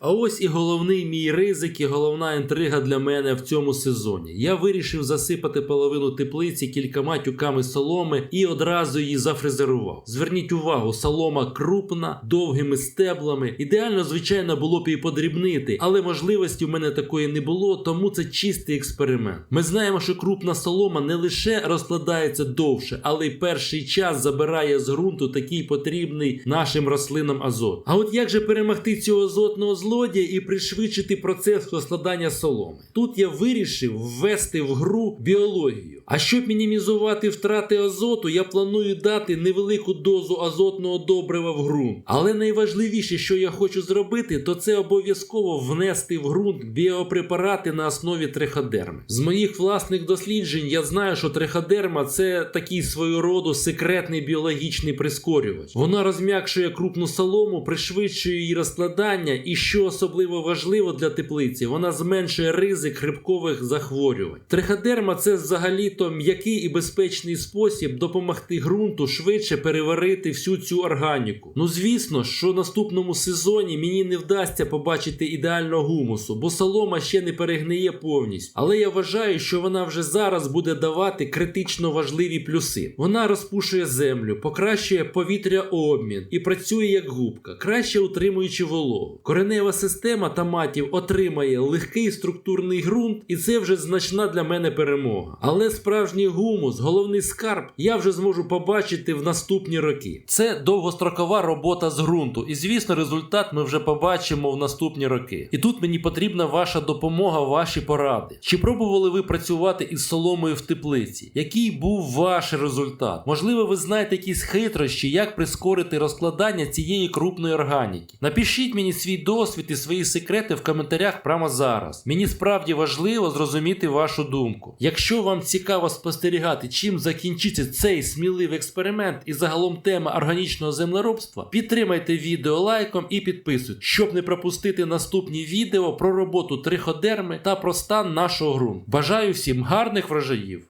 А ось і головний мій ризик, і головна інтрига для мене в цьому сезоні. Я вирішив засипати половину теплиці кількома тюками соломи і одразу її зафрезерував. Зверніть увагу, солома крупна, довгими стеблами. Ідеально, звичайно, було б її подрібнити, але можливості в мене такої не було, тому це чистий експеримент. Ми знаємо, що крупна солома не лише розкладається довше, але й перший час забирає з ґрунту такий потрібний нашим рослинам азот. А от як же перемогти цього азотного злодія і пришвидшити процес розкладання соломи? Тут я вирішив ввести в гру біологію. А щоб мінімізувати втрати азоту, я планую дати невелику дозу азотного добрива в ґрунт. Але найважливіше, що я хочу зробити, то це обов'язково внести в ґрунт біопрепарати на основі триходерми. З моїх власних досліджень я знаю, що триходерма це такий свого роду секретний біологічний прискорювач. Вона розм'якшує крупну солому, пришвидшує її розкладання, і що особливо важливо для теплиці, вона зменшує ризик хрибкових захворювань. Триходерма це взагалі-то м'який і безпечний спосіб допомогти ґрунту швидше переварити всю цю органіку. Ну звісно, що в наступному сезоні мені не вдасться побачити ідеального гумусу, бо солома ще не перегниє повністю. Але я вважаю, що вона вже зараз буде давати критично важливі плюси. Вона розпушує землю, покращує повітря обмін і працює як губка, краще утримуючи вологу. Коренева система томатів отримає легкий структурний ґрунт, і це вже значна для мене перемога. Але справжній гумус, головний скарб, я вже зможу побачити в наступні роки. Це довгострокова робота з ґрунту, і звісно, результат ми вже побачимо в наступні роки. І тут мені потрібна ваша допомога, ваші поради. Чи пробували ви працювати із соломою в теплиці? Який був ваш результат? Можливо, ви знаєте якісь хитрощі, як прискорити розкладання цієї крупної органіки. Напишіть мені свій досвід і свої секрети в коментарях прямо зараз. Мені справді важливо зрозуміти вашу думку. Якщо вам цікаво спостерігати, чим закінчиться цей сміливий експеримент і загалом тема органічного землеробства, підтримайте відео лайком і підписуйтесь, щоб не пропустити наступні відео про роботу триходерми та про стан нашого ґрунту. Бажаю всім гарних врожаїв!